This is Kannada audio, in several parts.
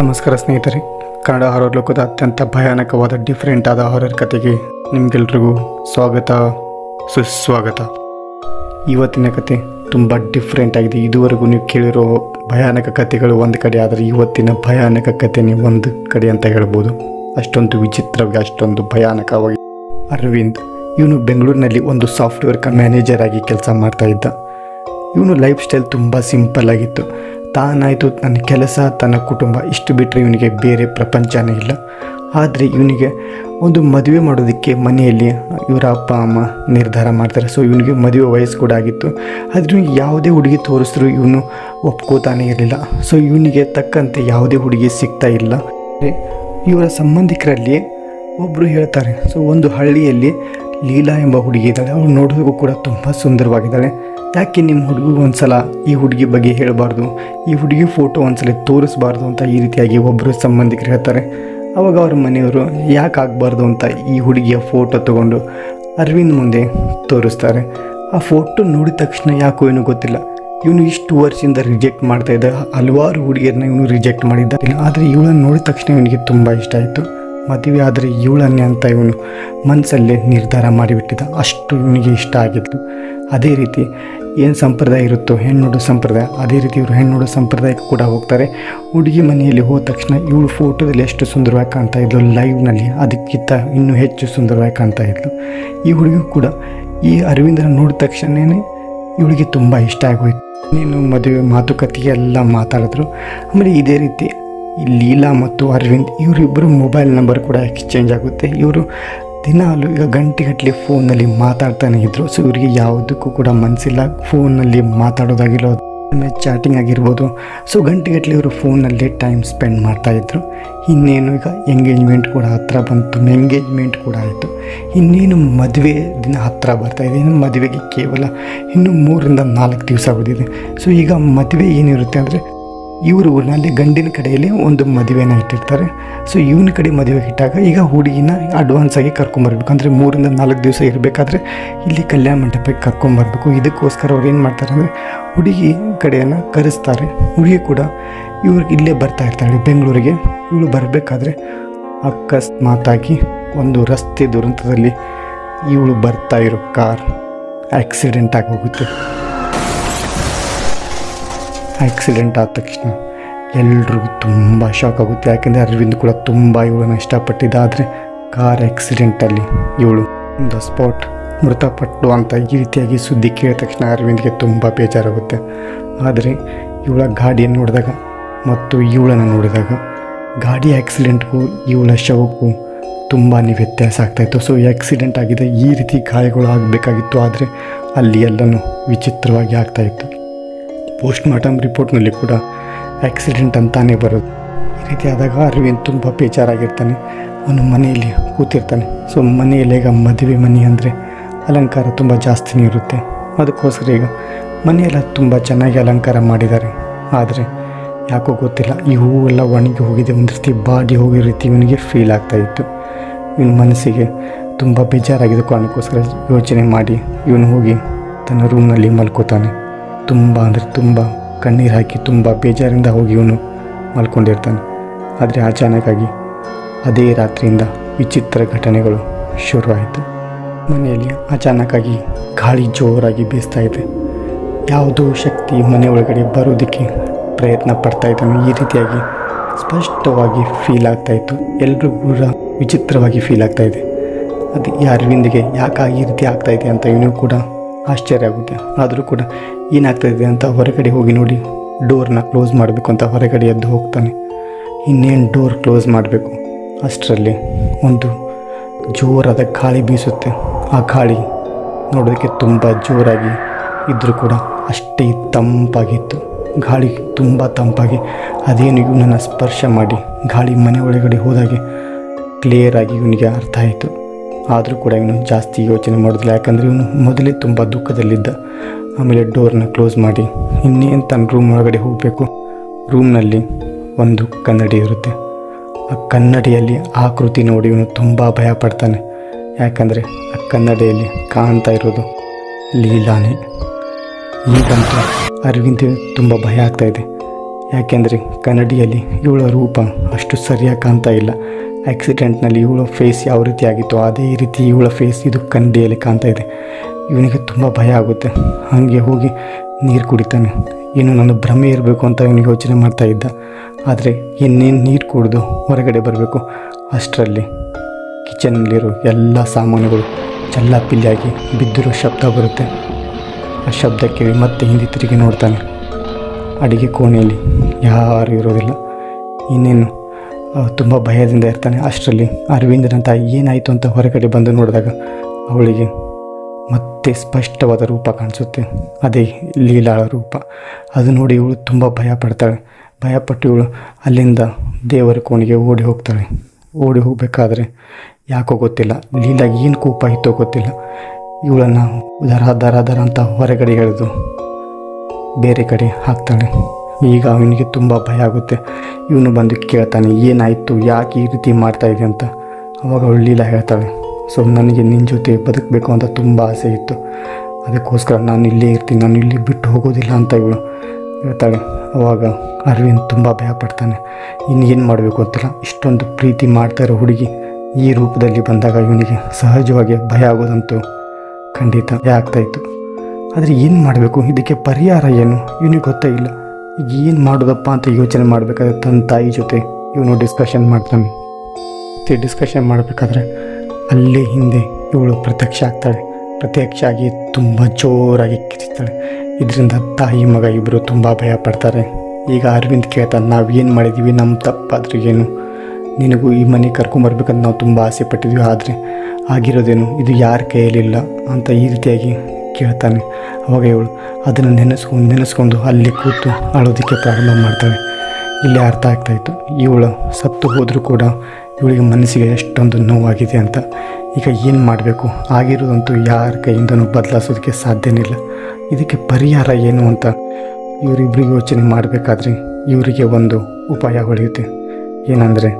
ನಮಸ್ಕಾರ ಸ್ನೇಹಿತರೆ. ಕನ್ನಡ ಹಾರರ್ ಲೋಕದ ಅತ್ಯಂತ ಭಯಾನಕವಾದ ಡಿಫ್ರೆಂಟ್ ಆದ ಹಾರರ್ ಕತೆಗೆ ನಿಮಗೆಲ್ರಿಗೂ ಸ್ವಾಗತ, ಸುಸ್ವಾಗತ. ಇವತ್ತಿನ ಕತೆ ತುಂಬ ಡಿಫ್ರೆಂಟ್ ಆಗಿದೆ. ಇದುವರೆಗೂ ನೀವು ಕೇಳಿರೋ ಭಯಾನಕ ಕತೆಗಳು ಒಂದು ಕಡೆ, ಆದರೆ ಇವತ್ತಿನ ಭಯಾನಕ ಕತೆನೇ ಒಂದು ಕಡೆ ಅಂತ ಹೇಳ್ಬೋದು. ಅಷ್ಟೊಂದು ವಿಚಿತ್ರವಾಗಿ, ಅಷ್ಟೊಂದು ಭಯಾನಕವಾಗಿ. ಅರವಿಂದ್, ಇವನು ಬೆಂಗಳೂರಿನಲ್ಲಿ ಒಂದು ಸಾಫ್ಟ್ವೇರ್ ಮ್ಯಾನೇಜರ್ ಆಗಿ ಕೆಲಸ ಮಾಡ್ತಾ ಇದ್ದ. ಇವನು ಲೈಫ್ ಸ್ಟೈಲ್ ತುಂಬ ಸಿಂಪಲ್ ಆಗಿತ್ತು. ತಾನಾಯಿತು ತನ್ನ ಕೆಲಸ, ತನ್ನ ಕುಟುಂಬ ಇಷ್ಟು ಬಿಟ್ಟರೆ ಇವನಿಗೆ ಬೇರೆ ಪ್ರಪಂಚನೇ ಇಲ್ಲ. ಆದರೆ ಇವನಿಗೆ ಒಂದು ಮದುವೆ ಮಾಡೋದಕ್ಕೆ ಮನೆಯಲ್ಲಿ ಇವರ ಅಪ್ಪ, ಅಮ್ಮ ನಿರ್ಧಾರ ಮಾಡ್ತಾರೆ. ಸೊ ಇವನಿಗೆ ಮದುವೆ ವಯಸ್ಸು ಕೂಡ ಆಗಿತ್ತು. ಆದರೆ ಇವನಿಗೆ ಯಾವುದೇ ಹುಡುಗಿ ತೋರಿಸಿದ್ರು ಇವನು ಒಪ್ಕೋತಾನೆ ಇರಲಿಲ್ಲ. ಸೊ ಇವನಿಗೆ ತಕ್ಕಂತೆ ಯಾವುದೇ ಹುಡುಗಿ ಸಿಗ್ತಾ ಇಲ್ಲ. ಇವರ ಸಂಬಂಧಿಕರಲ್ಲಿ ಒಬ್ಬರು ಹೇಳ್ತಾರೆ. ಸೊ ಒಂದು ಹಳ್ಳಿಯಲ್ಲಿ ಲೀಲಾ ಎಂಬ ಹುಡುಗಿ ಇದ್ದಾಳೆ. ಅವಳು ನೋಡೋದಕ್ಕೂ ಕೂಡ ತುಂಬ ಸುಂದರವಾಗಿದ್ದಾಳೆ. ಯಾಕೆ ನಿಮ್ಮ ಹುಡುಗಿಗೆ ಒಂದ್ಸಲ ಈ ಹುಡುಗಿ ಬಗ್ಗೆ ಹೇಳಬಾರ್ದು? ಈ ಹುಡುಗಿ ಫೋಟೋ ಒಂದ್ಸಲ ತೋರಿಸ್ಬಾರ್ದು ಅಂತ ಈ ರೀತಿಯಾಗಿ ಒಬ್ಬರು ಸಂಬಂಧಿಕರು ಹೇಳ್ತಾರೆ. ಅವಾಗ ಅವ್ರ ಮನೆಯವರು ಯಾಕೆ ಆಗಬಾರ್ದು ಅಂತ ಈ ಹುಡುಗಿಯ ಫೋಟೋ ತಗೊಂಡು ಅರವಿಂದ್ ಮುಂದೆ ತೋರಿಸ್ತಾರೆ. ಆ ಫೋಟೋ ನೋಡಿದ ತಕ್ಷಣ ಯಾಕೋ ಏನೂ ಗೊತ್ತಿಲ್ಲ. ಇವನು ಇಷ್ಟು ವರ್ಷದಿಂದ ರಿಜೆಕ್ಟ್ ಮಾಡ್ತಾ ಇದ್ದ, ಹಲವಾರು ಹುಡುಗಿಯರನ್ನ ಇವನು ರಿಜೆಕ್ಟ್ ಮಾಡಿದ್ದ ಆದರೆ ಇವಳನ್ನು ನೋಡಿದ ತಕ್ಷಣ ಇವನಿಗೆ ತುಂಬ ಇಷ್ಟ ಆಯಿತು. ಮದುವೆ ಆದರೆ ಇವಳನ್ನೇ ಅಂತ ಇವನು ಮನಸ್ಸಲ್ಲೇ ನಿರ್ಧಾರ ಮಾಡಿಬಿಟ್ಟಿದ್ದ. ಅಷ್ಟು ಇವನಿಗೆ ಇಷ್ಟ ಆಗಿತ್ತು. ಅದೇ ರೀತಿ ಏನು ಸಂಪ್ರದಾಯ ಇರುತ್ತೋ ಹೆಣ್ಣು ಸಂಪ್ರದಾಯ, ಅದೇ ರೀತಿ ಇವರು ಹೆಣ್ಣು ಸಂಪ್ರದಾಯಕ್ಕೆ ಕೂಡ ಹೋಗ್ತಾರೆ. ಹುಡುಗಿ ಮನೆಯಲ್ಲಿ ಹೋದ ತಕ್ಷಣ ಇವಳು ಫೋಟೋದಲ್ಲಿ ಎಷ್ಟು ಸುಂದರವಾಗಿ ಕಾಣ್ತಾ ಇದ್ಲು, ಲೈವ್ನಲ್ಲಿ ಅದಕ್ಕಿಂತ ಇನ್ನೂ ಹೆಚ್ಚು ಸುಂದರವಾಗಿ ಕಾಣ್ತಾ ಇದ್ಲು. ಈ ಹುಡುಗಿ ಕೂಡ ಈ ಅರವಿಂದನ ನೋಡಿದ ತಕ್ಷಣ ಇವಳಿಗೆ ತುಂಬ ಇಷ್ಟ ಆಗೋಯ್ತು. ನೀನು ಮದುವೆ ಮಾತುಕತೆಗೆ ಎಲ್ಲ ಮಾತಾಡಿದ್ರು. ಆಮೇಲೆ ಇದೇ ರೀತಿ ಲೀಲಾ ಮತ್ತು ಅರವಿಂದ್ ಇವರಿಬ್ಬರು ಮೊಬೈಲ್ ನಂಬರ್ ಕೂಡ ಎಕ್ಸ್ಚೇಂಜ್ ಆಗುತ್ತೆ. ಇವರು ದಿನಾಲು ಈಗ ಗಂಟೆಗಟ್ಟಲೆ ಫೋನಲ್ಲಿ ಮಾತಾಡ್ತಾನೆ ಇದ್ರು. ಸೊ ಇವರಿಗೆ ಯಾವುದಕ್ಕೂ ಕೂಡ ಮನಸ್ಸಿಲ್ಲ ಫೋನಲ್ಲಿ ಮಾತಾಡೋದಾಗಿರೋ ಚಾಟಿಂಗ್ ಆಗಿರ್ಬೋದು. ಸೊ ಗಂಟೆಗಟ್ಟಲೆ ಇವರು ಫೋನಲ್ಲಿ ಟೈಮ್ ಸ್ಪೆಂಡ್ ಮಾಡ್ತಾಯಿದ್ರು ಇನ್ನೇನು ಈಗ ಎಂಗೇಜ್ಮೆಂಟ್ ಕೂಡ ಹತ್ತಿರ ಬಂತು. ಎಂಗೇಜ್ಮೆಂಟ್ ಕೂಡ ಆಯಿತು. ಇನ್ನೇನು ಮದುವೆ ದಿನ ಹತ್ತಿರ ಬರ್ತಾ ಇದೆ. ಇನ್ನು ಮದುವೆಗೆ ಕೇವಲ ಇನ್ನು ಮೂರರಿಂದ ನಾಲ್ಕು ದಿವಸ ಆಗೋದಿದೆ ಸೊ ಈಗ ಮದುವೆ ಏನಿರುತ್ತೆ ಅಂದರೆ ಇವ್ರ ಊರಿನಲ್ಲಿ ಗಂಡಿನ ಕಡೆಯಲ್ಲಿ ಒಂದು ಮದುವೆನ ಇಟ್ಟಿರ್ತಾರೆ ಸೊ ಇವನ ಕಡೆ ಮದುವೆ ಇಟ್ಟಾಗ ಈಗ ಹುಡುಗಿನ ಅಡ್ವಾನ್ಸ್ ಆಗಿ ಕರ್ಕೊಂಬರ್ಬೇಕು ಅಂದರೆ ಮೂರಿಂದ ನಾಲ್ಕು ದಿವಸ ಇರಬೇಕಾದ್ರೆ ಇಲ್ಲಿ ಕಲ್ಯಾಣ ಮಂಟಪಕ್ಕೆ ಕರ್ಕೊಂಬರ್ಬೇಕು ಇದಕ್ಕೋಸ್ಕರ ಅವ್ರು ಏನು ಮಾಡ್ತಾರೆ ಅಂದರೆ ಹುಡುಗಿ ಕಡೆಯನ್ನು ಕರೆಸ್ತಾರೆ. ಹುಡುಗಿ ಕೂಡ ಇವ್ರು ಇಲ್ಲೇ ಬರ್ತಾ ಇರ್ತಾಳೆ ಬೆಂಗಳೂರಿಗೆ. ಇವಳು ಬರಬೇಕಾದ್ರೆ ಅಕಸ್ಮಾತಾಗಿ ಒಂದು ರಸ್ತೆ ದುರಂತದಲ್ಲಿ ಇವಳು ಬರ್ತಾ ಇರೋ ಕಾರ್ ಆಕ್ಸಿಡೆಂಟ್ ಆಗಿ ಆಕ್ಸಿಡೆಂಟ್ ಆದ ತಕ್ಷಣ ಎಲ್ರಿಗೂ ತುಂಬ ಶಾಕ್ ಆಗುತ್ತೆ. ಯಾಕೆಂದರೆ ಅರವಿಂದ್ ಕೂಡ ತುಂಬ ಇವಳನ್ನು ಇಷ್ಟಪಟ್ಟಿದ್ದಾದರೆ ಕಾರ್ ಆ್ಯಕ್ಸಿಡೆಂಟಲ್ಲಿ ಇವಳು ದ ಸ್ಪಾಟ್ ಮೃತಪಟ್ಟು ಅಂತ ಈ ರೀತಿಯಾಗಿ ಸುದ್ದಿ ಕೇಳಿದ ತಕ್ಷಣ ಅರವಿಂದ್ಗೆ ತುಂಬ ಬೇಜಾರಾಗುತ್ತೆ. ಆದರೆ ಇವಳ ಗಾಡಿಯನ್ನು ನೋಡಿದಾಗ ಮತ್ತು ಇವಳನ್ನು ನೋಡಿದಾಗ ಗಾಡಿ ಆ್ಯಕ್ಸಿಡೆಂಟ್ಗೂ ಇವಳ ಶವಕ್ಕೂ ತುಂಬಾ ವ್ಯತ್ಯಾಸ ಆಗ್ತಾಯಿತ್ತು ಸೊ ಆಕ್ಸಿಡೆಂಟ್ ಆಗಿದೆ, ಈ ರೀತಿ ಗಾಯಗಳು ಆಗಬೇಕಾಗಿತ್ತು. ಆದರೆ ಅಲ್ಲಿ ಎಲ್ಲನೂ ವಿಚಿತ್ರವಾಗಿ ಆಗ್ತಾಯಿತ್ತು ಪೋಸ್ಟ್ ಮಾರ್ಟಮ್ ರಿಪೋರ್ಟ್ನಲ್ಲಿ ಕೂಡ ಆಕ್ಸಿಡೆಂಟ್ ಅಂತಾನೆ ಬರೋದು ಈ ರೀತಿ ಆದಾಗ ಅರವಿಂದ್ ತುಂಬ ಬೇಜಾರಾಗಿರ್ತಾನೆ. ಅವನು ಮನೆಯಲ್ಲಿ ಕೂತಿರ್ತಾನೆ. ಸೊ ಮನೆಯಲ್ಲಿ ಈಗ ಮದುವೆ ಮನೆ ಅಂದರೆ ಅಲಂಕಾರ ತುಂಬ ಜಾಸ್ತಿನೇ ಇರುತ್ತೆ. ಅದಕ್ಕೋಸ್ಕರ ಈಗ ಮನೆಯೆಲ್ಲ ತುಂಬ ಚೆನ್ನಾಗಿ ಅಲಂಕಾರ ಮಾಡಿದ್ದಾರೆ. ಆದರೆ ಯಾಕೋ ಗೊತ್ತಿಲ್ಲ. ಈ ಹೂವೆಲ್ಲ ಒಣಗಿ ಹೋಗಿದೆ. ಒಂದು ರೀತಿ ಬಾಡಿ ಹೋಗಿರೋ ರೀತಿ ಇವನಿಗೆ ಫೀಲ್ ಆಗ್ತಾಯಿತ್ತು ಇವನ ಮನಸ್ಸಿಗೆ ತುಂಬ ಬೇಜಾರಾಗಿದ್ದ ಕಾರಣಕ್ಕೋಸ್ಕರ ಯೋಚನೆ ಮಾಡಿ ಇವನು ಹೋಗಿ ತನ್ನ ರೂಮ್ನಲ್ಲಿ ಮಲ್ಕೋತಾನೆ. ತುಂಬ ಅಂದರೆ ತುಂಬ ಕಣ್ಣೀರು ಹಾಕಿ ತುಂಬ ಬೇಜಾರಿಂದ ಹೋಗಿ ಇವನು ಮಲ್ಕೊಂಡಿರ್ತಾನೆ. ಆದರೆ ಅಚಾನಕ್ಕಾಗಿ ಅದೇ ರಾತ್ರಿಯಿಂದ ವಿಚಿತ್ರ ಘಟನೆಗಳು ಶುರುವಾಯಿತು. ಮನೆಯಲ್ಲಿ ಅಚಾನಕ್ಕಾಗಿ ಗಾಳಿ ಜೋರಾಗಿ ಬೀಸ್ತಾ ಇದೆ. ಯಾವುದೋ ಶಕ್ತಿ ಮನೆ ಒಳಗಡೆ ಬರೋದಕ್ಕೆ ಪ್ರಯತ್ನ ಪಡ್ತಾ ಇದ್ದಾನೆ. ಈ ರೀತಿಯಾಗಿ ಸ್ಪಷ್ಟವಾಗಿ ಫೀಲ್ ಆಗ್ತಾಯಿತ್ತು ಎಲ್ಲರೂ ಕೂಡ ವಿಚಿತ್ರವಾಗಿ ಫೀಲ್ ಆಗ್ತಾ ಇದೆ. ಅದು ಯಾರಿಂದಿಗೆ ಯಾಕೆ ಈ ರೀತಿ ಆಗ್ತಾ ಇದೆ ಅಂತ ಇವನು ಕೂಡ ಆಶ್ಚರ್ಯ ಆಗುತ್ತೆ. ಆದರೂ ಕೂಡ ಏನಾಗ್ತಾಯಿದೆ ಅಂತ ಹೊರಗಡೆ ಹೋಗಿ ನೋಡಿ, ಡೋರ್ನ ಕ್ಲೋಸ್ ಮಾಡಬೇಕು ಅಂತ ಹೊರಗಡೆ ಎದ್ದು ಹೋಗ್ತಾನೆ. ಇನ್ನೇನು ಡೋರ್ ಕ್ಲೋಸ್ ಮಾಡಬೇಕು? ಅಷ್ಟರಲ್ಲಿ ಒಂದು ಜೋರಾದ ಗಾಳಿ ಬೀಸುತ್ತೆ. ಆ ಗಾಳಿ ನೋಡೋದಕ್ಕೆ ತುಂಬ ಜೋರಾಗಿ ಇದ್ದರೂ ಕೂಡ ಅಷ್ಟೇ ತಂಪಾಗಿತ್ತು. ಗಾಳಿ ತುಂಬ ತಂಪಾಗಿ. ಅದೇನು ಇವನನ್ನು ಸ್ಪರ್ಶ ಮಾಡಿ ಗಾಳಿ ಮನೆ ಒಳಗಡೆ ಹೋದಾಗೆ ಕ್ಲಿಯರಾಗಿ ಇವನಿಗೆ ಅರ್ಥ ಆಯಿತು. ಆದರೂ ಕೂಡ ಇವನು ಜಾಸ್ತಿ ಯೋಚನೆ ಮಾಡೋದಿಲ್ಲ. ಯಾಕಂದರೆ ಇವನು ಮೊದಲೇ ತುಂಬ ದುಃಖದಲ್ಲಿದ್ದ. ಆಮೇಲೆ ಡೋರ್ನ ಕ್ಲೋಸ್ ಮಾಡಿ ಇನ್ನೇನು ತನ್ನ ರೂಮ್ ಒಳಗಡೆ ಹೋಗಬೇಕು? ರೂಮ್ನಲ್ಲಿ ಒಂದು ಕನ್ನಡಿ ಇರುತ್ತೆ. ಆ ಕನ್ನಡಿಯಲ್ಲಿ ಆಕೃತಿ ನೋಡಿ ಇವನು ತುಂಬ ಭಯ ಪಡ್ತಾನೆ. ಯಾಕಂದರೆ ಆ ಕನ್ನಡಿಯಲ್ಲಿ ಕಾಣ್ತಾ ಇರೋದು ಲೀಲಾನೇ. ಈಗಂತೂ ಅರಿವಿಂದ ತುಂಬ ಭಯ ಆಗ್ತಾ ಇದೆ. ಯಾಕೆಂದರೆ ಕನ್ನಡಿಯಲ್ಲಿ ಇವಳ ರೂಪ ಅಷ್ಟು ಸರಿಯಾಗಿ ಕಾಣ್ತಾ ಇಲ್ಲ. ಆಕ್ಸಿಡೆಂಟ್ನಲ್ಲಿ ಇವಳ ಫೇಸ್ ಯಾವ ರೀತಿ ಆಗಿತ್ತು ಅದೇ ರೀತಿ ಇವಳ ಫೇಸ್ ಇದು ಕಂಡಿಯಲ್ಲಿ ಕಾಣ್ತಾ ಇದೆ. ಇವನಿಗೆ ತುಂಬ ಭಯ ಆಗುತ್ತೆ. ಹಾಗೆ ಹೋಗಿ ನೀರು ಕುಡಿತಾನೆ. ಇನ್ನು ನನ್ನ ಭ್ರಮೆ ಇರಬೇಕು ಅಂತ ಇವನಿಗೆ ಯೋಚನೆ ಮಾಡ್ತಾ ಇದ್ದ. ಆದರೆ ಇನ್ನೇನು ನೀರು ಕುಡಿದು ಹೊರಗಡೆ ಬರಬೇಕು? ಅಷ್ಟರಲ್ಲಿ ಕಿಚನ್ನಲ್ಲಿರೋ ಎಲ್ಲ ಸಾಮಾನುಗಳು ಚಲ್ಲಾಪಿಲ್ಲಿಯಾಗಿ ಬಿದ್ದಿರೋ ಶಬ್ದ ಬರುತ್ತೆ. ಆ ಶಬ್ದ ಕೇಳಿ ಮತ್ತೆ ಹಿಂದೆ ತಿರುಗಿ ನೋಡ್ತಾನೆ. ಅಡುಗೆ ಕೋಣೆಯಲ್ಲಿ ಯಾರು ಇರೋದಿಲ್ಲ. ಇನ್ನೇನು? ತುಂಬ ಭಯದಿಂದ ಇರ್ತಾನೆ. ಅಷ್ಟರಲ್ಲಿ ಅರವಿಂದನ ತಾಯಿ ಏನಾಯಿತು ಅಂತ ಹೊರಗಡೆ ಬಂದು ನೋಡಿದಾಗ ಅವಳಿಗೆ ಮತ್ತೆ ಸ್ಪಷ್ಟವಾದ ರೂಪ ಕಾಣಿಸುತ್ತೆ. ಅದೇ ಲೀಲಾಳ ರೂಪ. ಅದು ನೋಡಿ ಇವಳು ತುಂಬ ಭಯ ಪಡ್ತಾಳೆ. ಭಯಪಟ್ಟು ಇವಳು ಅಲ್ಲಿಂದ ದೇವರ ಕೋಣೆಗೆ ಓಡಿ ಹೋಗ್ತಾಳೆ. ಓಡಿ ಹೋಗಬೇಕಾದ್ರೆ ಯಾಕೋ ಗೊತ್ತಿಲ್ಲ. ಲೀಲಾಗ ಏನು ಕೋಪ ಇತ್ತೋ ಗೊತ್ತಿಲ್ಲ. ಇವಳನ್ನು ದರ ದರ ದರ ಅಂತ ಹೊರಗಡೆ ಎಳೆದು ಬೇರೆ ಕಡೆ ಹಾಕ್ತಾಳೆ. ಈಗ ಅವನಿಗೆ ತುಂಬ ಭಯ ಆಗುತ್ತೆ. ಇವನು ಬಂದು ಕೇಳ್ತಾನೆ, ಏನಾಯಿತು, ಯಾಕೆ ಈ ರೀತಿ ಮಾಡ್ತಾಯಿದೆ ಅಂತ. ಅವಾಗ ಅವಳು ಲೀಲಾ ಹೇಳ್ತಾಳೆ, ಸೊ, ನನಗೆ ನಿನ್ನ ಜೊತೆ ಬದುಕಬೇಕು ಅಂತ ತುಂಬ ಆಸೆ ಇತ್ತು. ಅದಕ್ಕೋಸ್ಕರ ನಾನು ಇಲ್ಲೇ ಇರ್ತೀನಿ, ನಾನು ಇಲ್ಲಿ ಬಿಟ್ಟು ಹೋಗೋದಿಲ್ಲ ಅಂತ ಇವಳು ಹೇಳ್ತಾಳೆ. ಅವಾಗ ಅರವಿಂದ್ ತುಂಬ ಭಯ ಪಡ್ತಾನೆ, ಇನ್ನು ಏನು ಮಾಡಬೇಕು ಅಂತಿಲ್ಲ. ಇಷ್ಟೊಂದು ಪ್ರೀತಿ ಮಾಡ್ತಾ ಇರೋ ಹುಡುಗಿ ಈ ರೂಪದಲ್ಲಿ ಬಂದಾಗ ಇವನಿಗೆ ಸಹಜವಾಗಿ ಭಯ ಆಗೋದಂತೂ ಖಂಡಿತ ಭಯ ಆಗ್ತಾಯಿತ್ತು ಆದರೆ ಏನು ಮಾಡಬೇಕು? ಇದಕ್ಕೆ ಪರಿಹಾರ ಏನು? ಇವನಿಗೆ ಗೊತ್ತೇ ಇಲ್ಲ. ಏನು ಮಾಡೋದಪ್ಪ ಅಂತ ಯೋಚನೆ ಮಾಡಬೇಕಾದ್ರೆ ತನ್ನ ತಾಯಿ ಜೊತೆ? ಇವನು ಡಿಸ್ಕಷನ್ ಮಾಡ್ತಾನೆ. ಮತ್ತು ಡಿಸ್ಕಷನ್ ಮಾಡಬೇಕಾದ್ರೆ ಅಲ್ಲೇ ಹಿಂದೆ ಇವಳು ಪ್ರತ್ಯಕ್ಷ ಆಗ್ತಾಳೆ. ಪ್ರತ್ಯಕ್ಷ ಆಗಿ ತುಂಬ ಜೋರಾಗಿ ಕಿರಿಸ್ತಾಳೆ ಇದರಿಂದ ತಾಯಿ ಮಗ ಇಬ್ಬರು ತುಂಬ ಭಯ ಪಡ್ತಾರೆ. ಈಗ ಅರವಿಂದ್ ಕೇಳ್ತಾನೆ ನಾವು ಏನು ಮಾಡಿದ್ದೀವಿ ನಮ್ಮ ತಪ್ಪಾದ್ರೆ ಏನು? ನಿನಗೂ ಈ ಮನೆ ಕರ್ಕೊಂಬರ್ಬೇಕಂತ ನಾವು ತುಂಬ ಆಸೆ ಪಟ್ಟಿದ್ವಿ. ಆದರೆ ಆಗಿರೋದೇನು? ಇದು ಯಾರ ಕೈಯಲ್ಲಿಲ್ಲ? ಅಂತ ಈ ರೀತಿಯಾಗಿ ಕೇಳ್ತಾನೆ. ಅವಾಗ ಇವಳು ಅದನ್ನು ನೆನೆಸ್ಕೊಂಡು ನೆನೆಸ್ಕೊಂಡು ಅಲ್ಲಿ ಕೂತು ಅಳೋದಕ್ಕೆ ಪ್ರಾರಂಭ ಮಾಡ್ತಾಳೆ. ಇಲ್ಲಿ ಅರ್ಥ ಆಗ್ತಾಯಿತ್ತು ಇವಳು ಸತ್ತು ಹೋದರೂ ಕೂಡ ಇವಳಿಗೆ ಮನಸ್ಸಿಗೆ ಎಷ್ಟೊಂದು ನೋವಾಗಿದೆ ಅಂತ. ಈಗ ಏನು ಮಾಡಬೇಕು? ಆಗಿರೋದಂತೂ ಯಾರ ಕೈಯಿಂದನೂ ಬದಲಾಯಿಸೋದಕ್ಕೆ ಸಾಧ್ಯನೇ ಇಲ್ಲ. ಇದಕ್ಕೆ ಪರಿಹಾರ ಏನು ಅಂತ ಇವರಿಬ್ಬರು ಯೋಚನೆ ಮಾಡಬೇಕಾದ್ರೆ ಇವರಿಗೆ ಒಂದು ಉಪಾಯ ಹೊಳೆಯುತ್ತೆ. ಏನಂದರೆ,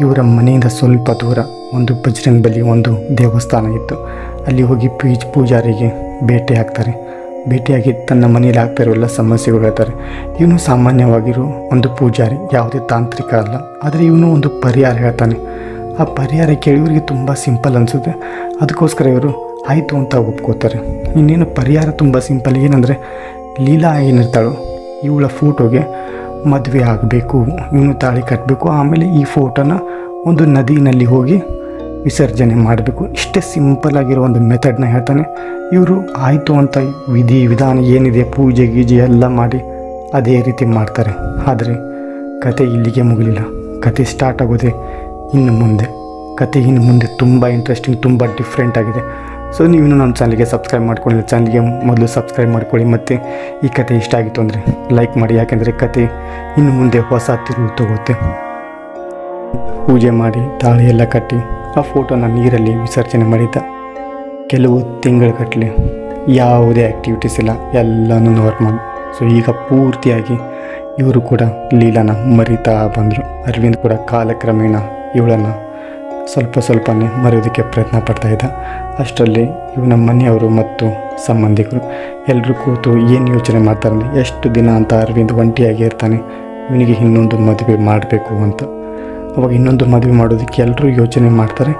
ಇವರ ಮನೆಯಿಂದ ಸ್ವಲ್ಪ ದೂರ ಒಂದು ಬಜರಂಗ್ ಬಲಿ ಒಂದು ದೇವಸ್ಥಾನ ಇತ್ತು. ಅಲ್ಲಿ ಹೋಗಿ ಪೀಜ್, ಪೂಜಾರಿಗೆ ಭೇಟಿ ಆಗ್ತಾರೆ ಭೇಟಿಯಾಗಿ ತನ್ನ ಮನೇಲಿ ಆಗ್ತಾ ಸಮಸ್ಯೆಗಳು ಹೇಳ್ತಾರೆ. ಇವನು ಸಾಮಾನ್ಯವಾಗಿರೋ ಒಂದು ಪೂಜಾರಿ, ಯಾವುದೇ ತಾಂತ್ರಿಕ ಅಲ್ಲ. ಆದರೆ ಇವನು ಒಂದು ಪರಿಹಾರ ಹೇಳ್ತಾನೆ. ಆ ಪರಿಹಾರ ಕೇಳಿ ಇವರಿಗೆ ತುಂಬ ಸಿಂಪಲ್ ಅನಿಸುತ್ತೆ. ಅದಕ್ಕೋಸ್ಕರ ಇವರು, ಆಯಿತು ಅಂತ ಒಪ್ಕೋತಾರೆ. ಇನ್ನೇನು ಪರಿಹಾರ ತುಂಬ ಸಿಂಪಲ್ ಏನಂದರೆ, ಲೀಲಾ ಏನಿರ್ತಾಳೋ, ಇವಳ ಫೋಟೋಗೆ ಮದುವೆ ಆಗಬೇಕು, ಇವನು ತಾಳಿ ಕಟ್ಟಬೇಕು ಆಮೇಲೆ ಈ ಫೋಟೋನ ಒಂದು ನದಿನಲ್ಲಿ ಹೋಗಿ ವಿಸರ್ಜನೆ ಮಾಡಬೇಕು. ಇಷ್ಟೇ ಸಿಂಪಲ್ ಆಗಿರೋ ಒಂದು ಮೆಥಡ್ನ ಹೇಳ್ತಾನೆ. ಇವರು ಆಯಿತು ಅಂತ ವಿಧಿ ವಿಧಾನ ಏನಿದೆ, ಪೂಜೆ ಗೀಜೆ ಎಲ್ಲ ಮಾಡಿ ಅದೇ ರೀತಿ ಮಾಡ್ತಾರೆ. ಆದರೆ ಕತೆ ಇಲ್ಲಿಗೆ ಮುಗಲಿಲ್ಲ. ಕತೆ ಸ್ಟಾರ್ಟ್ ಆಗೋದೆ ಇನ್ನು ಮುಂದೆ. ಕತೆ ಇನ್ನು ಮುಂದೆ ತುಂಬ ಇಂಟ್ರೆಸ್ಟಿಂಗ್ ತುಂಬ ಡಿಫ್ರೆಂಟ್ ಆಗಿದೆ. ಸೊ ನೀವು ನಮ್ಮ ಚಾನಲ್ಗೆ ಸಬ್ಸ್ಕ್ರೈಬ್ ಮಾಡ್ಕೊಳ್ಳಿ ಚಾನಲ್ಗೆ ಮೊದಲು ಸಬ್ಸ್ಕ್ರೈಬ್ ಮಾಡ್ಕೊಳ್ಳಿ. ಮತ್ತು ಈ ಕತೆ ಇಷ್ಟ ಆಗಿತ್ತು ಅಂದರೆ ಲೈಕ್ ಮಾಡಿ. ಯಾಕೆಂದರೆ ಕತೆ ಇನ್ನು ಮುಂದೆ ಹೊಸ ತಿರುವು ತಗೋತೆ ಪೂಜೆ ಮಾಡಿ, ತಾಳಿ ಎಲ್ಲ ಕಟ್ಟಿ ಆ ಫೋಟೋನ ನೀರಲ್ಲಿ ವಿಸರ್ಜನೆ ಮಾಡಿದ್ದ. ಕೆಲವು ತಿಂಗಳುಗಟ್ಟಲೆ ಯಾವುದೇ ಆ್ಯಕ್ಟಿವಿಟೀಸ್ ಇಲ್ಲ, ಎಲ್ಲನೂ ನಾರ್ಮಲ್ ಸೊ ಈಗ ಪೂರ್ತಿಯಾಗಿ ಇವರು ಕೂಡ ಲೀಲಾನ ಮರಿತಾ ಬಂದರು. ಅರವಿಂದ್ ಕೂಡ ಕಾಲಕ್ರಮೇಣ ಇವಳನ್ನು ಸ್ವಲ್ಪ ಸ್ವಲ್ಪನೇ ಮರೆಯೋದಕ್ಕೆ ಪ್ರಯತ್ನ ಪಡ್ತಾ ಇದ್ದ. ಅಷ್ಟರಲ್ಲಿ ಇವನ ಮನೆಯವರು ಮತ್ತು ಸಂಬಂಧಿಕರು ಎಲ್ಲರೂ ಕೂತು ಏನು ಯೋಚನೆ ಮಾಡ್ತಾರೆ ಎಷ್ಟು ದಿನ ಅಂತ ಅರವಿಂದ್ ಒಂಟಿಯಾಗಿ ಇರ್ತಾನೆ, ಇವನಿಗೆ ಇನ್ನೊಂದು ಮದುವೆ ಮಾಡಬೇಕು ಅಂತ. ಅವಾಗ ಇನ್ನೊಂದು ಮದುವೆ ಮಾಡೋದಕ್ಕೆ ಎಲ್ಲರೂ ಯೋಚನೆ ಮಾಡ್ತಾರೆ.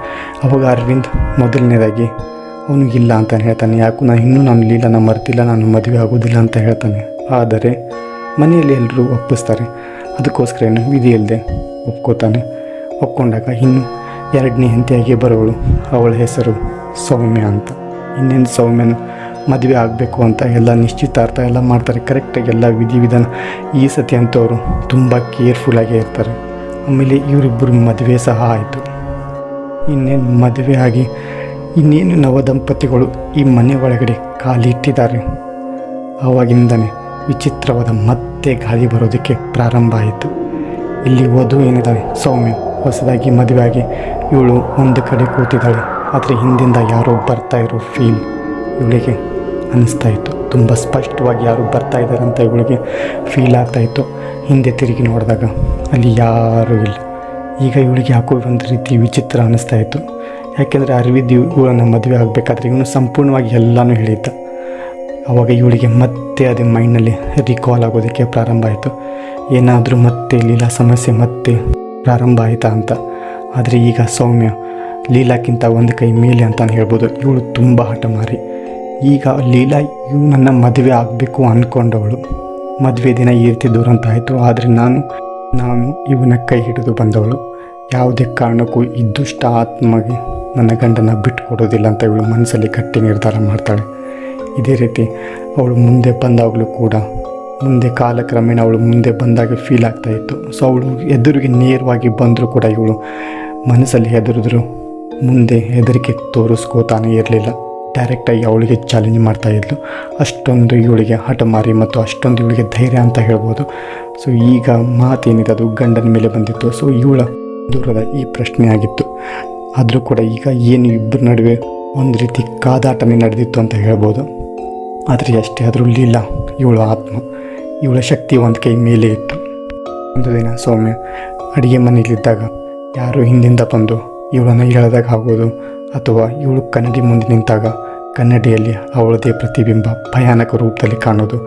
ಅವಾಗ ಅರವಿಂದ್ ಮೊದಲನೇದಾಗಿ, ಅವನು ಇಲ್ಲ ಅಂತ ಹೇಳ್ತಾನೆ. ಯಾಕೂ ನಾನು ಇನ್ನೂ ನಾನು ಲೀಲನ ಮರ್ತಿಲ್ಲ, ನಾನು ಮದುವೆ ಆಗೋದಿಲ್ಲ ಅಂತ ಹೇಳ್ತಾನೆ. ಆದರೆ ಮನೆಯಲ್ಲಿ ಎಲ್ಲರೂ ಒಪ್ಪಿಸ್ತಾರೆ. ಅದಕ್ಕೋಸ್ಕರ ಏನು, ವಿಧಿ ಇಲ್ಲದೆ ಒಪ್ಕೋತಾನೆ. ಒಪ್ಕೊಂಡಾಗ ಇನ್ನು ಎರಡನೇ ಹೆಂಡತಿಯಾಗಿ ಬರೋಳು ಅವಳ ಹೆಸರು ಸೌಮ್ಯ ಅಂತ. ಇನ್ನೇನು ಸೌಮ್ಯನ ಮದುವೆ ಆಗಬೇಕು ಅಂತ ಎಲ್ಲ ನಿಶ್ಚಿತಾರ್ಥ ಎಲ್ಲ ಮಾಡ್ತಾರೆ. ಕರೆಕ್ಟಾಗಿ ಎಲ್ಲ ವಿಧಿವಿಧಾನ ಈ ಸತಿ ಅಂತವರು ತುಂಬ ಕೇರ್ಫುಲ್ಲಾಗೇ ಇರ್ತಾರೆ. ಆಮೇಲೆ ಇವರಿಬ್ಬರು ಮದುವೆ ಸಹ ಆಯಿತು. ಇನ್ನೇನು ಮದುವೆ ಆಗಿ ಇನ್ನೇನು ನವದಂಪತಿಗಳು ಈ ಮನೆ ಒಳಗಡೆ ಕಾಲಿಟ್ಟಿದ್ದಾರೆ ಆವಾಗಿಂದನೇ ವಿಚಿತ್ರವಾದ ಮತ್ತೆ ಗಾಳಿ ಬರೋದಕ್ಕೆ ಪ್ರಾರಂಭ ಆಯಿತು. ಇಲ್ಲಿ ವಧು ಏನಿದ್ದಾಳೆ ಸೌಮ್ಯ. ಹೊಸದಾಗಿ ಮದುವೆಯಾಗಿ ಇವಳು ಒಂದು ಕಡೆ ಕೂತಿದ್ದಾಳೆ. ಆದರೆ ಹಿಂದಿಂದ ಯಾರೋ ಬರ್ತಾ ಇರೋ ಫೀಲ್ ಇವಳಿಗೆ ಅನ್ನಿಸ್ತಾ ಇತ್ತು. ತುಂಬ ಸ್ಪಷ್ಟವಾಗಿ ಯಾರು ಬರ್ತಾ ಇದ್ದಾರೆ ಅಂತ ಇವಳಿಗೆ ಫೀಲ್ ಆಗ್ತಾ ಇತ್ತು. ಹಿಂದೆ ತಿರುಗಿ ನೋಡಿದಾಗ ಅಲ್ಲಿ ಯಾರೂ ಇಲ್ಲ. ಈಗ ಇವಳಿಗೆ ಯಾಕೋ ಒಂದು ರೀತಿ ವಿಚಿತ್ರ ಅನ್ನಿಸ್ತಾ ಇತ್ತು. ಯಾಕೆಂದರೆ ಅರವಿಂದ್ ಇವಳನ್ನು ಮದುವೆ ಆಗಬೇಕಾದ್ರೆ ಇವನು ಸಂಪೂರ್ಣವಾಗಿ ಎಲ್ಲನೂ ಹೇಳಿದ್ದ. ಆವಾಗ ಇವಳಿಗೆ ಮತ್ತೆ ಅದೇ ಮೈಂಡ್ನಲ್ಲಿ ರಿಕಾಲ್ ಆಗೋದಕ್ಕೆ ಪ್ರಾರಂಭ ಆಯಿತು. ಏನಾದರೂ ಮತ್ತೆ ಲೀಲಾ ಸಮಸ್ಯೆ ಮತ್ತೆ ಪ್ರಾರಂಭ ಆಯಿತಾ ಅಂತ. ಆದರೆ ಈಗ ಸೌಮ್ಯ ಲೀಲಾಕ್ಕಿಂತ ಒಂದು ಕೈ ಮೇಲೆ ಅಂತ ಹೇಳ್ಬೋದು. ಇವಳು ತುಂಬ ಹಠಮಾರಿ. ಈಗ ಲೀಲಾ ಇವನನ್ನು ಮದುವೆ ಆಗಬೇಕು ಅಂದ್ಕೊಂಡವಳು ಮದುವೆ ದಿನ ಈ ರೀತಿ ದುರಂತ ಆಯಿತು ಆದರೆ ನಾನು ನಾನು ಇವನ ಕೈ ಹಿಡಿದು ಬಂದವಳು. ಯಾವುದೇ ಕಾರಣಕ್ಕೂ ಈ ದುಷ್ಟ ಆತ್ಮಗೆ ನನ್ನ ಗಂಡನ ಬಿಟ್ಟುಕೊಡೋದಿಲ್ಲ ಅಂತ ಇವಳು ಮನಸ್ಸಲ್ಲಿ ಗಟ್ಟಿ ನಿರ್ಧಾರ ಮಾಡ್ತಾಳೆ. ಇದೇ ರೀತಿ ಅವಳು ಮುಂದೆ ಬಂದಾಗಲೂ ಕೂಡ, ಮುಂದೆ ಕಾಲಕ್ರಮೇಣ ಅವಳು ಮುಂದೆ ಬಂದಾಗ ಫೀಲ್ ಆಗ್ತಾ ಇತ್ತು. ಸೊ ಅವಳು ಎದುರಿಗೆ ನೇರವಾಗಿ ಬಂದರೂ ಕೂಡ ಇವಳು ಮನಸ್ಸಲ್ಲಿ ಹೆದರಿದ್ರು. ಮುಂದೆ ಹೆದರಿಕೆ ತೋರಿಸ್ಕೋತಾನೆ ಇರಲಿಲ್ಲ. ಡೈರೆಕ್ಟಾಗಿ ಅವಳಿಗೆ ಚಾಲೆಂಜ್ ಮಾಡ್ತಾ ಇದ್ಲು. ಅಷ್ಟೊಂದು ಇವಳಿಗೆ ಹಠಮಾರಿ ಮತ್ತು ಅಷ್ಟೊಂದು ಇವಳಿಗೆ ಧೈರ್ಯ ಅಂತ ಹೇಳ್ಬೋದು. ಸೊ ಈಗ ಮಾತೇನಿದೆ, ಅದು ಗಂಡನ ಮೇಲೆ ಬಂದಿತ್ತು. ಸೊ ಇವಳ ದೂರದ ಈ ಪ್ರಶ್ನೆ ಆಗಿತ್ತು. ಆದರೂ ಕೂಡ ಈಗ ಏನು ಇಬ್ಬರ ನಡುವೆ ಒಂದು ರೀತಿ ಕಾದಾಟನೇ ನಡೆದಿತ್ತು ಅಂತ ಹೇಳ್ಬೋದು. ಆದರೆ ಅಷ್ಟೇ ಆದರೂ ಲೀಲಾ, ಇವಳ ಆತ್ಮ, ಇವಳ ಶಕ್ತಿ ಒಂದು ಕೈ ಮೇಲೆ ಇತ್ತು. ಒಂದು ದಿನ ಸೌಮ್ಯ ಅಡುಗೆ ಮನೆಯಲ್ಲಿದ್ದಾಗ ಯಾರು ಹಿಂದಿಂದ ಬಂದು ಇವಳನ್ನು ಎಳೆದಾಗ ಆಗೋದು ಅಥವಾ ಇವಳು ಕನ್ನಡಿ ಮುಂದೆ ನಿಂತಾಗ ಕನ್ನಡಿಯಲ್ಲಿ ಅವಳದೇ ಪ್ರತಿಬಿಂಬ ಭಯಾನಕ ರೂಪದಲ್ಲಿ ಕಾಣೋದು.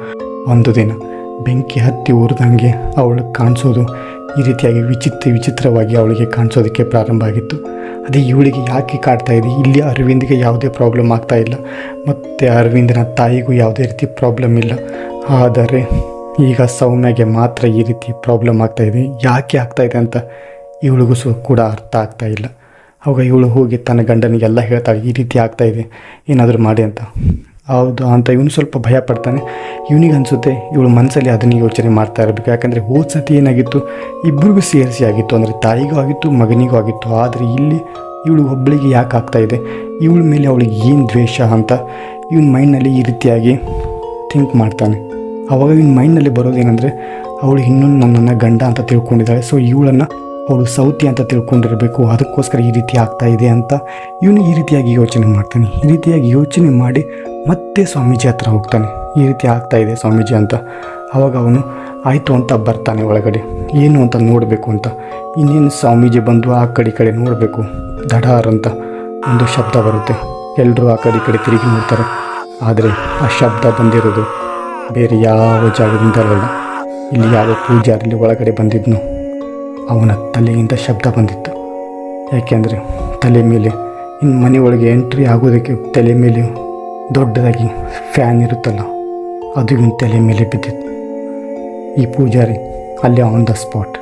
ಒಂದು ದಿನ ಬೆಂಕಿ ಹತ್ತಿ ಉರಿದಂಗೆ ಅವಳು ಕಾಣಿಸೋದು ಈ ರೀತಿಯಾಗಿ ವಿಚಿತ್ರ ವಿಚಿತ್ರವಾಗಿ ಅವಳಿಗೆ ಕಾಣಿಸೋದಕ್ಕೆ ಪ್ರಾರಂಭ ಆಗಿತ್ತು. ಅದೇ ಇವಳಿಗೆ ಯಾಕೆ ಕಾಡ್ತಾ ಇದೆ? ಇಲ್ಲಿ ಅರವಿಂದ್ಗೆ ಯಾವುದೇ ಪ್ರಾಬ್ಲಮ್ ಆಗ್ತಾ ಇಲ್ಲ. ಮತ್ತು ಅರವಿಂದನ ತಾಯಿಗೂ ಯಾವುದೇ ರೀತಿ ಪ್ರಾಬ್ಲಮ್ ಇಲ್ಲ. ಆದರೆ ಈಗ ಸೌಮ್ಯಗೆ ಮಾತ್ರ ಈ ರೀತಿ ಪ್ರಾಬ್ಲಮ್ ಆಗ್ತಾಯಿದೆ ಯಾಕೆ ಆಗ್ತಾಯಿದೆ ಅಂತ ಇವಳಿಗೂ ಸು ಕೂಡ ಅರ್ಥ ಆಗ್ತಾ ಇಲ್ಲ. ಅವಾಗ ಇವಳು ಹೋಗಿ ತನ್ನ ಗಂಡನಿಗೆಲ್ಲ ಹೇಳ್ತಾಳೆ, ಈ ರೀತಿ ಆಗ್ತಾ ಇದೆ, ಏನಾದರೂ ಮಾಡಿ ಅಂತ. ಹೌದು ಅಂತ ಇವನು ಸ್ವಲ್ಪ ಭಯ ಪಡ್ತಾನೆ. ಇವನಿಗೆ ಅನಿಸುತ್ತೆ ಇವಳು ಮನಸ್ಸಲ್ಲಿ ಅದನ್ನು ಯೋಚನೆ ಮಾಡ್ತಾ ಇರಬೇಕು. ಯಾಕಂದರೆ ಹೋದ ಸತಿ ಏನಾಗಿತ್ತು ಇಬ್ಬರಿಗೂ ಸೇರಿಸಿ ಆಗಿತ್ತು. ಅಂದರೆ ತಾಯಿಗೂ ಆಗಿತ್ತು, ಮಗನಿಗೂ ಆಗಿತ್ತು. ಆದರೆ ಇಲ್ಲಿ ಇವಳು ಒಬ್ಬಳಿಗೆ ಯಾಕೆ ಆಗ್ತಾಯಿದೆ ಇವಳ ಮೇಲೆ ಅವಳಿಗೆ ಏನು ದ್ವೇಷ ಅಂತ ಇವನ ಮೈಂಡ್ನಲ್ಲಿ ಈ ರೀತಿಯಾಗಿ ಥಿಂಕ್ ಮಾಡ್ತಾನೆ. ಅವಾಗ ಇವನ ಮೈಂಡ್ನಲ್ಲಿ ಬರೋದೇನೆಂದರೆ, ಅವಳು ಇನ್ನೊಂದು ನನ್ನನ್ನು ಗಂಡ ಅಂತ ತಿಳ್ಕೊಂಡಿದ್ದಾಳೆ. ಸೊ ಇವಳನ್ನು ಅವಳು ಸೌತಿ ಅಂತ ತಿಳ್ಕೊಂಡಿರಬೇಕು. ಅದಕ್ಕೋಸ್ಕರ ಈ ರೀತಿ ಆಗ್ತಾ ಇದೆ ಅಂತ ಇವನು ಈ ರೀತಿಯಾಗಿ ಯೋಚನೆ ಮಾಡ್ತಾನೆ. ಈ ರೀತಿಯಾಗಿ ಯೋಚನೆ ಮಾಡಿ ಮತ್ತೆ ಸ್ವಾಮೀಜಿ ಹತ್ರ ಹೋಗ್ತಾನೆ. ಈ ರೀತಿ ಆಗ್ತಾ ಇದೆ ಸ್ವಾಮೀಜಿ ಅಂತ. ಆವಾಗ ಅವನು, ಆಯಿತು ಅಂತ ಬರ್ತಾನೆ ಒಳಗಡೆ. ಏನು ಅಂತ ನೋಡಬೇಕು ಅಂತ. ಇನ್ನೇನು ಸ್ವಾಮೀಜಿ ಬಂದು ಆ ಕಡೆ ಕಡೆ ನೋಡಬೇಕು. ದಡಾರ್ ಅಂತ ಒಂದು ಶಬ್ದ ಬರುತ್ತೆ. ಎಲ್ಲರೂ ಆ ಕಡೆ ಕಡೆ ತಿರುಗಿ ನೋಡ್ತಾರೆ. ಆದರೆ ಆ ಶಬ್ದ ಬಂದಿರೋದು ಬೇರೆ ಯಾವ ಜಾಗದಿಂದಲಲ್ಲ. ಇಲ್ಲಿ ಯಾವ ಪೂಜಾರಲ್ಲಿ ಒಳಗಡೆ ಬಂದಿದ್ನು ಅವನ ತಲೆಯಿಂದ ಶಬ್ದ ಬಂದಿತ್ತು. ಯಾಕೆಂದರೆ ತಲೆ ಮೇಲೆ ಇನ್ನು ಮನೆಯೊಳಗೆ ಎಂಟ್ರಿ ಆಗೋದಕ್ಕೆ ತಲೆ ಮೇಲೆ ದೊಡ್ಡದಾಗಿ ಫ್ಯಾನ್ ಇರುತ್ತಲ್ಲ, ಅದು ಇವನ ತಲೆ ಮೇಲೆ ಬಿದ್ದಿತ್ತು. ಈ ಪೂಜಾರಿ ಅಲ್ಲಿ ಆನ್ ದ ಸ್ಪಾಟ್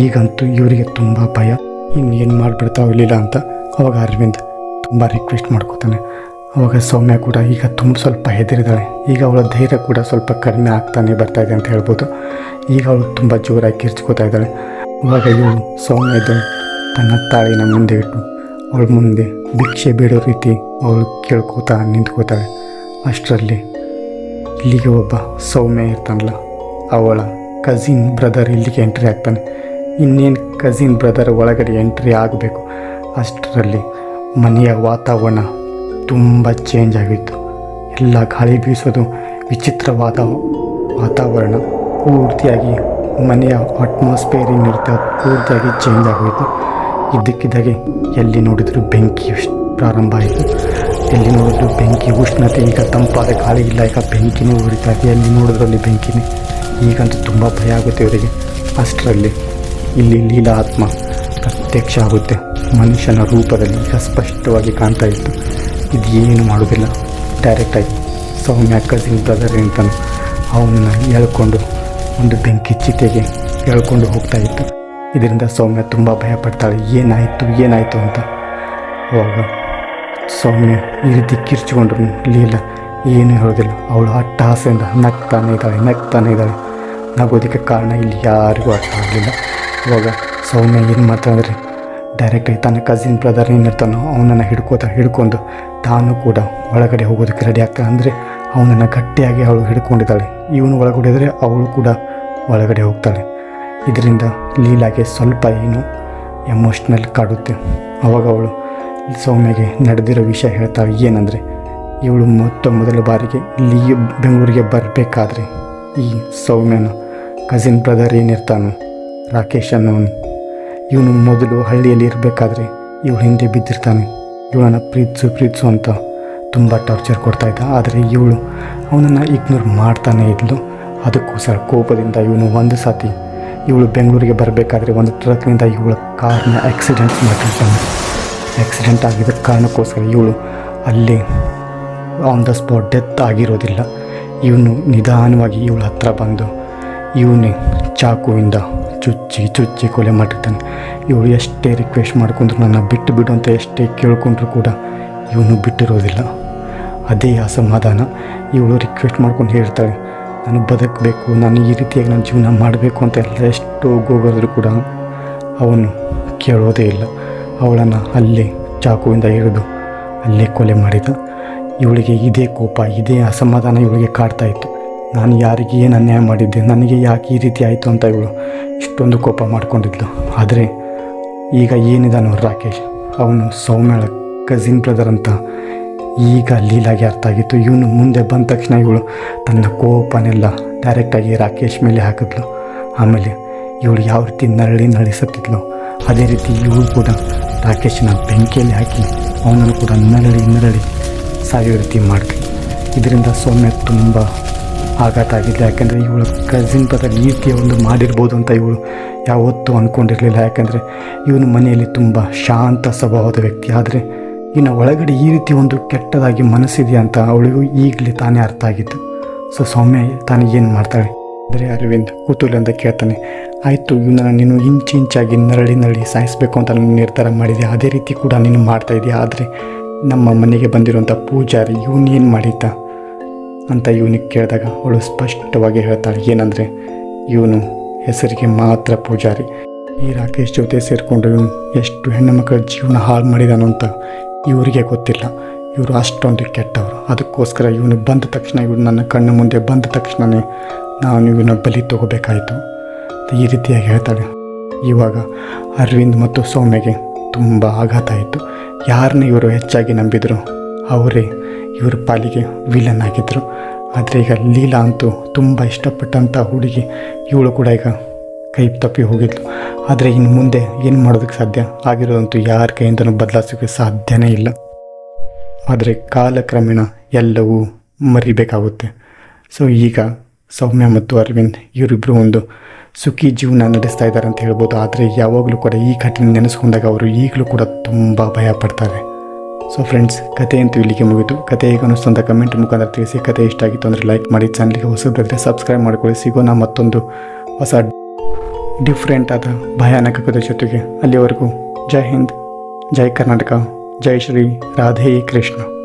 ಈಗಂತೂ ಇವರಿಗೆ ತುಂಬ ಭಯ. ಏನು ಮಾಡಿಬಿಡ್ತಾವ ಇರಲಿಲ್ಲ ಅಂತ ಅವಾಗ ಅರವಿಂದ್ ತುಂಬ ರಿಕ್ವೆಸ್ಟ್ ಮಾಡ್ಕೋತಾನೆ. ಅವಾಗ ಸೌಮ್ಯ ಕೂಡ ಈಗ ತುಂಬ ಸ್ವಲ್ಪ ಹೆದರಿದ್ದಾಳೆ ಈಗ ಅವಳ ಧೈರ್ಯ ಕೂಡ ಸ್ವಲ್ಪ ಕಡಿಮೆ ಆಗ್ತಾನೆ ಬರ್ತಾ ಇದೆ ಅಂತ ಹೇಳ್ಬೋದು. ಈಗ ಅವಳು ತುಂಬ ಜೋರಾಗಿ ಕಿರ್ಚ್ಕೋತಾ ಇದ್ದಾಳೆ. ಅವಾಗ ಇವಳು ಸೌಮ್ಯ ತನ್ನ ತಾಳಿನ ಮುಂದೆ ಇಟ್ಟು, ಅವಳ ಮುಂದೆ ಭಿಕ್ಷೆ ಬೇಡೋ ರೀತಿ ಅವಳು ಕೇಳ್ಕೋತಾ ನಿಂತ್ಕೋತಾಳೆ. ಅಷ್ಟರಲ್ಲಿ ಇಲ್ಲಿಗೆ ಒಬ್ಬ ಸೌಮ್ಯ ಇರ್ತಾನಲ್ಲ, ಅವಳ ಕಸಿನ್ ಬ್ರದರ್ ಇಲ್ಲಿಗೆ ಎಂಟ್ರಿ ಆಗ್ತಾನೆ. ಇನ್ನೇನು ಕಸಿನ್ ಬ್ರದರ್ ಒಳಗಡೆ ಎಂಟ್ರಿ ಆಗಬೇಕು? ಅಷ್ಟರಲ್ಲಿ ಮನೆಯ ವಾತಾವರಣ ತುಂಬ ಚೇಂಜ್ ಆಗಿತ್ತು. ಎಲ್ಲ ಗಾಳಿ ಬೀಸೋದು ವಿಚಿತ್ರವಾದ ವಾತಾವರಣ, ಪೂರ್ತಿಯಾಗಿ ಮನೆಯ ಅಟ್ಮಾಸ್ಫಿಯರ್ ಏನಿರುತ್ತೆ ಅದು ಪೂರ್ತಿಯಾಗಿ ಚೇಂಜ್ ಆಗೋಯಿತು. ಇದ್ದಕ್ಕಿದ್ದಾಗೆ ಎಲ್ಲಿ ನೋಡಿದರೂ ಬೆಂಕಿ ಪ್ರಾರಂಭ ಆಯಿತು. ಎಲ್ಲಿ ನೋಡಿದ್ರು ಬೆಂಕಿ ಉಷ್ಣತೆ, ಈಗ ತಂಪಾದ ಗಾಳಿ ಇಲ್ಲ, ಈಗ ಬೆಂಕಿನೇ ಉರಿತಾ ಇದೆ. ಎಲ್ಲಿ ನೋಡಿದ್ರಲ್ಲಿ ಬೆಂಕಿನೇ? ಈಗಂತೂ ತುಂಬ ಭಯ ಆಗುತ್ತೆ ಇವರಿಗೆ. ಅಷ್ಟರಲ್ಲಿ ಇಲ್ಲಿ ಲೀಲಾ ಆತ್ಮ ಪ್ರತ್ಯಕ್ಷ ಆಗುತ್ತೆ. ಮನುಷ್ಯನ ರೂಪದಲ್ಲಿ ಈಗ ಸ್ಪಷ್ಟವಾಗಿ ಕಾಣ್ತಾ ಇತ್ತು. ಇದು ಏನು ಮಾಡೋದಿಲ್ಲ ಡೈರೆಕ್ಟಾಗಿ ಸೌಮ್ಯ ಕಸಿನ್ ಬ್ರದರ್ ಅಂತ ಅವನನ್ನು ಎಳ್ಕೊಂಡು ಒಂದು ಬೆಂಕಿ ಚಿತೆಗೆ ಎಳ್ಕೊಂಡು ಹೋಗ್ತಾ ಇತ್ತು. ಇದರಿಂದ ಸೌಮ್ಯ ತುಂಬ ಭಯ ಪಡ್ತಾಳೆ. ಏನಾಯಿತು ಏನಾಯಿತು ಅಂತ. ಅವಾಗ ಸೌಮ್ಯ ಈ ರೀತಿ ಕಿರ್ಚಿಕೊಂಡ್ರು ಲೀಲ, ಏನು ಹೇಳೋದಿಲ್ಲ. ಅವಳು ಅಟ್ಟಹಾಸೆಯಿಂದ ನಗ್ತಾನೆ ಇದ್ದಾಳೆ ನಗ್ತಾನೆ ಇದ್ದಾಳೆ. ನಗೋದಕ್ಕೆ ಕಾರಣ ಇಲ್ಲಿ ಯಾರಿಗೂ ಅರ್ಥ ಆಗಲಿಲ್ಲ. ಇವಾಗ ಸೌಮ್ಯ ಏನು ಮಾಡ್ತಾಳೆ ಡೈರೆಕ್ಟಾಗಿ ತನ್ನ ಕಸಿನ್ ಬ್ರದರ್ ಏನಿರ್ತಾನೋ ಅವನನ್ನು ಹಿಡ್ಕೋತಾ ಹಿಡ್ಕೊಂಡು ತಾನು ಕೂಡ ಒಳಗಡೆ ಹೋಗೋದಕ್ಕೆ ರೆಡಿ ಆಗ್ತಾನೆ ಅಂದರೆ ಅವನನ್ನು ಗಟ್ಟಿಯಾಗಿ ಅವಳು ಹಿಡ್ಕೊಂಡಿದ್ದಾಳೆ. ಇವನು ಇದ್ದರೆ ಅವಳು ಕೂಡ ಒಳಗಡೆ ಹೋಗ್ತಾಳೆ. ಇದರಿಂದ ಲೀಲಾಗೆ ಸ್ವಲ್ಪ ಏನು ಎಮೋಷ್ನಲ್ ಕಾಡುತ್ತೆ. ಅವಾಗ ಅವಳು ಸೌಮ್ಯಗೆ ನಡೆದಿರೋ ವಿಷಯ ಹೇಳ್ತಾಳೆ ಏನಂದರೆ, ಇವಳು ಮೊತ್ತ ಮೊದಲ ಬಾರಿಗೆ ಇಲ್ಲಿ ಬೆಂಗಳೂರಿಗೆ ಬರಬೇಕಾದ್ರೆ ಈ ಸೌಮ್ಯನ ಕಸಿನ್ ಬ್ರದರ್ ಏನಿರ್ತಾನೋ, ರಾಕೇಶ್ ಅನ್ನೋನು ಇವನು ಮೊದಲು ಹಳ್ಳಿಯಲ್ಲಿ ಇರಬೇಕಾದ್ರೆ ಇವಳು ಹಿಂದೆ ಬಿದ್ದಿರ್ತಾನೆ. ಇವಳನ್ನು ಪ್ರೀತಿಸು ಪ್ರೀತಿಸು ಅಂತ ತುಂಬ ಟಾರ್ಚರ್ ಕೊಡ್ತಾ ಇದ್ದ. ಆದರೆ ಇವಳು ಅವನನ್ನು ಇಗ್ನೋರ್ ಮಾಡ್ತಾನೆ ಇದ್ಲು. ಅದಕ್ಕೋಸ್ಕರ ಕೋಪದಿಂದ ಇವನು ಒಂದು ಸತಿ ಇವಳು ಬೆಂಗಳೂರಿಗೆ ಬರಬೇಕಾದ್ರೆ ಒಂದು ಟ್ರಕ್ನಿಂದ ಇವಳ ಕಾರ್ನ ಆಕ್ಸಿಡೆಂಟ್ ಮಾಡಿರ್ತಾನೆ ಆಕ್ಸಿಡೆಂಟ್ ಆಗಿದ್ದ ಕಾರಣಕ್ಕೋಸ್ಕರ ಇವಳು ಅಲ್ಲಿ ಆನ್ ದ ಸ್ಪಾಟ್ ಡೆತ್ ಆಗಿರೋದಿಲ್ಲ. ಇವನು ನಿಧಾನವಾಗಿ ಇವಳ ಹತ್ರ ಬಂದು ಇವನೇ ಚಾಕುವಿಂದ ಚುಚ್ಚಿ ಚುಚ್ಚಿ ಕೊಲೆ ಮಾಡಿರ್ತಾನೆ ಇವಳು ಎಷ್ಟೇ ರಿಕ್ವೆಸ್ಟ್ ಮಾಡ್ಕೊಂಡ್ರು ನನ್ನ ಬಿಟ್ಟು ಬಿಡು ಅಂತ ಎಷ್ಟೇ ಕೇಳ್ಕೊಂಡ್ರು ಕೂಡ ಇವನು ಬಿಟ್ಟಿರೋದಿಲ್ಲ. ಅದೇ ಅಸಮಾಧಾನ ಇವಳು ರಿಕ್ವೆಸ್ಟ್ ಮಾಡ್ಕೊಂಡು ಹೇಳ್ತಾಳೆ. ನಾನು ಬದುಕಬೇಕು, ನಾನು ಈ ರೀತಿಯಾಗಿ ನನ್ನ ಜೀವನ ಮಾಡಬೇಕು ಅಂತ ಎಲ್ಲ ಎಷ್ಟು ಗೋಗದ್ರು ಕೂಡ ಅವನು ಕೇಳೋದೇ ಇಲ್ಲ. ಅವಳನ್ನು ಅಲ್ಲೇ ಚಾಕುವಿಂದ ಹಿಡಿದು ಅಲ್ಲೇ ಕೊಲೆ ಮಾಡಿದ. ಇವಳಿಗೆ ಇದೇ ಕೋಪ, ಇದೇ ಅಸಮಾಧಾನ ಇವಳಿಗೆ ಕಾಡ್ತಾ ಇತ್ತು. ನಾನು ಯಾರಿಗೆ ಏನು ಅನ್ಯಾಯ ಮಾಡಿದ್ದೆ, ನನಗೆ ಯಾಕೆ ಈ ರೀತಿ ಆಯಿತು ಅಂತ ಇವಳು ಇಷ್ಟೊಂದು ಕೋಪ ಮಾಡ್ಕೊಂಡಿದ್ಲು. ಆದರೆ ಈಗ ಏನಿದಾನೋ ರಾಕೇಶ್, ಅವನು ಸೌಮ್ಯಳ ಕಸಿನ್ ಬ್ರದರ್ ಅಂತ ಈಗ ಲೀಲಾಗಿ ಅರ್ಥ ಆಗಿತ್ತು. ಇವನು ಮುಂದೆ ಬಂದ ತಕ್ಷಣ ಇವಳು ತನ್ನ ಕೋಪನೆಲ್ಲ ಡೈರೆಕ್ಟಾಗಿ ರಾಕೇಶ್ ಮೇಲೆ ಹಾಕಿದ್ಲು. ಆಮೇಲೆ ಇವಳು ಯಾವ ರೀತಿ ನರಳಿ ನಳಿಸುತ್ತಿದ್ಲು ಅದೇ ರೀತಿ ಇವಳು ಕೂಡ ರಾಕೇಶನ ಬೆಂಕಿಯಲ್ಲಿ ಹಾಕಿ ಅವನನ್ನು ಕೂಡ ನರಳಿ ನರಳಿ ಸಾಯೋ ರೀತಿ ಮಾಡಿದ್ಲು. ಇದರಿಂದ ಸೌಮ್ಯ ತುಂಬ ಆಘಾತ ಆಗಿಲ್ಲ ಯಾಕೆಂದರೆ ಇವಳು ಕಸಿನ್ ಪದ ರೀತಿಯ ಒಂದು ಮಾಡಿರ್ಬೋದು ಅಂತ ಇವಳು ಯಾವತ್ತೂ ಅಂದ್ಕೊಂಡಿರಲಿಲ್ಲ ಯಾಕೆಂದರೆ ಇವನು ಮನೆಯಲ್ಲಿ ತುಂಬ ಶಾಂತ ಸ್ವಭಾವದ ವ್ಯಕ್ತಿ. ಆದರೆ ಇನ್ನು ಒಳಗಡೆ ಈ ರೀತಿ ಒಂದು ಕೆಟ್ಟದಾಗಿ ಮನಸ್ಸಿದೆಯಾ ಅಂತ ಅವಳಿಗೂ ಈಗಲೇ ತಾನೇ ಅರ್ಥ ಆಗಿತ್ತು ಸೊ ಸೌಮ್ಯ ತಾನು ಏನು ಮಾಡ್ತಾಳೆ? ಅಂದರೆ ಅರವಿಂದ್ ಕುತೂಹಲದಿಂದ ಕೇಳ್ತಾನೆ. ಆಯಿತು, ಇವನನ್ನು ನೀನು ಇಂಚು ಇಂಚಾಗಿ ನರಳಿ ನರಳಿ ಸಾಯಿಸಬೇಕು ಅಂತ ನಾನು ನಿರ್ಧಾರ ಮಾಡಿದೆ. ಅದೇ ರೀತಿ ಕೂಡ ನೀನು ಮಾಡ್ತಾ ಇದೆಯಾ. ಆದರೆ ನಮ್ಮ ಮನೆಗೆ ಬಂದಿರುವಂಥ ಪೂಜಾರಿ ಇವನು ಏನು ಮಾಡಿದ್ದ? ಅಂತ ಇವನಿಗೆ ಕೇಳಿದಾಗ ಅವಳು ಸ್ಪಷ್ಟವಾಗಿ ಹೇಳ್ತಾಳೆ. ಏನಂದರೆ, ಇವನು ಹೆಸರಿಗೆ ಮಾತ್ರ ಪೂಜಾರಿ. ಈ ರಾಕೇಶ್ ಜೊತೆ ಸೇರಿಕೊಂಡು ಇವನು ಎಷ್ಟು ಹೆಣ್ಣು ಮಕ್ಕಳ ಜೀವನ ಹಾಳು ಮಾಡಿದಾನು ಅಂತ ಇವರಿಗೆ ಗೊತ್ತಿಲ್ಲ. ಇವರು ಅಷ್ಟೊಂದು ಕೆಟ್ಟವರು. ಅದಕ್ಕೋಸ್ಕರ ಇವನು ಬಂದ ತಕ್ಷಣ ಇವನು ನನ್ನ ಕಣ್ಣು ಮುಂದೆ ಬಂದ ತಕ್ಷಣವೇ ನಾನು ಇವನ ಬಲಿ ತಗೋಬೇಕಾಯಿತು. ಈ ರೀತಿಯಾಗಿ ಹೇಳ್ತಾಳೆ. ಇವಾಗ ಅರವಿಂದ್ ಮತ್ತು ಸೌಮ್ಯಗೆ ತುಂಬ ಆಘಾತ ಆಯಿತು. ಯಾರನ್ನ ಇವರು ಹೆಚ್ಚಾಗಿ ನಂಬಿದ್ರು, ಅವರೇ ಇವ್ರ ಪಾಲಿಗೆ ವಿಲನ್ ಆಗಿದ್ದರು ಆದರೆ ಈಗ ಲೀಲಾ ಅಂತೂ ತುಂಬ ಇಷ್ಟಪಟ್ಟಂಥ ಹುಡುಗಿ ಇವಳು ಕೂಡ ಈಗ ಕೈ ತಪ್ಪಿ ಹೋಗಿದ್ಲು. ಆದರೆ ಇನ್ನು ಮುಂದೆ ಏನು ಮಾಡೋದಕ್ಕೆ ಸಾಧ್ಯ? ಆಗಿರೋದಂತೂ ಯಾರ ಕೈಯಿಂದನೂ ಬದಲಾಯಿಸೋಕ್ಕೆ ಸಾಧ್ಯನೇ ಇಲ್ಲ. ಆದರೆ ಕಾಲಕ್ರಮೇಣ ಎಲ್ಲವೂ ಮರಿಬೇಕಾಗುತ್ತೆ. ಸೊ ಈಗ ಸೌಮ್ಯ ಮತ್ತು ಅರವಿಂದ್ ಇವರಿಬ್ಬರು ಒಂದು ಸುಖಿ ಜೀವನ ನಡೆಸ್ತಾ ಇದ್ದಾರೆ ಅಂತ ಹೇಳ್ಬೋದು. ಆದರೆ ಯಾವಾಗಲೂ ಕೂಡ ಈ ಘಟನೆ ನೆನೆಸ್ಕೊಂಡಾಗ ಅವರು ಈಗಲೂ ಕೂಡ ತುಂಬ ಭಯ ಪಡ್ತಾರೆ. ಸೊ ಫ್ರೆಂಡ್ಸ್ ಕತೆ ಅಂತೂ ಇಲ್ಲಿಗೆ ಮುಗಿತು. ಕತೆ ಈಗ ಅನ್ನಿಸ್ತು ಅಂತ ಕಮೆಂಟ್ ಮುಖಾಂತರ ತಿಳಿಸಿ. ಕತೆ ಇಷ್ಟ ಆಗಿತ್ತು ಅಂದರೆ ಲೈಕ್ ಮಾಡಿ. ಚಾನಲ್ಗೆ ಹೊಸದಾದರೆ ಸಬ್ಸ್ಕ್ರೈಬ್ ಮಾಡಿಕೊಳ್ಳಿ. ಸಿಗೋಣ ಮತ್ತೊಂದು ಹೊಸ ಡಿಫ್ರೆಂಟ್ ಆದ ಭಯಾನಕ ಕಥೆ ಜೊತೆಗೆ ಅಲ್ಲಿವರೆಗೂ ಜೈ ಹಿಂದ್ ಜೈ ಕರ್ನಾಟಕ ಜೈ ಶ್ರೀ ರಾಧೇ ಕೃಷ್ಣ.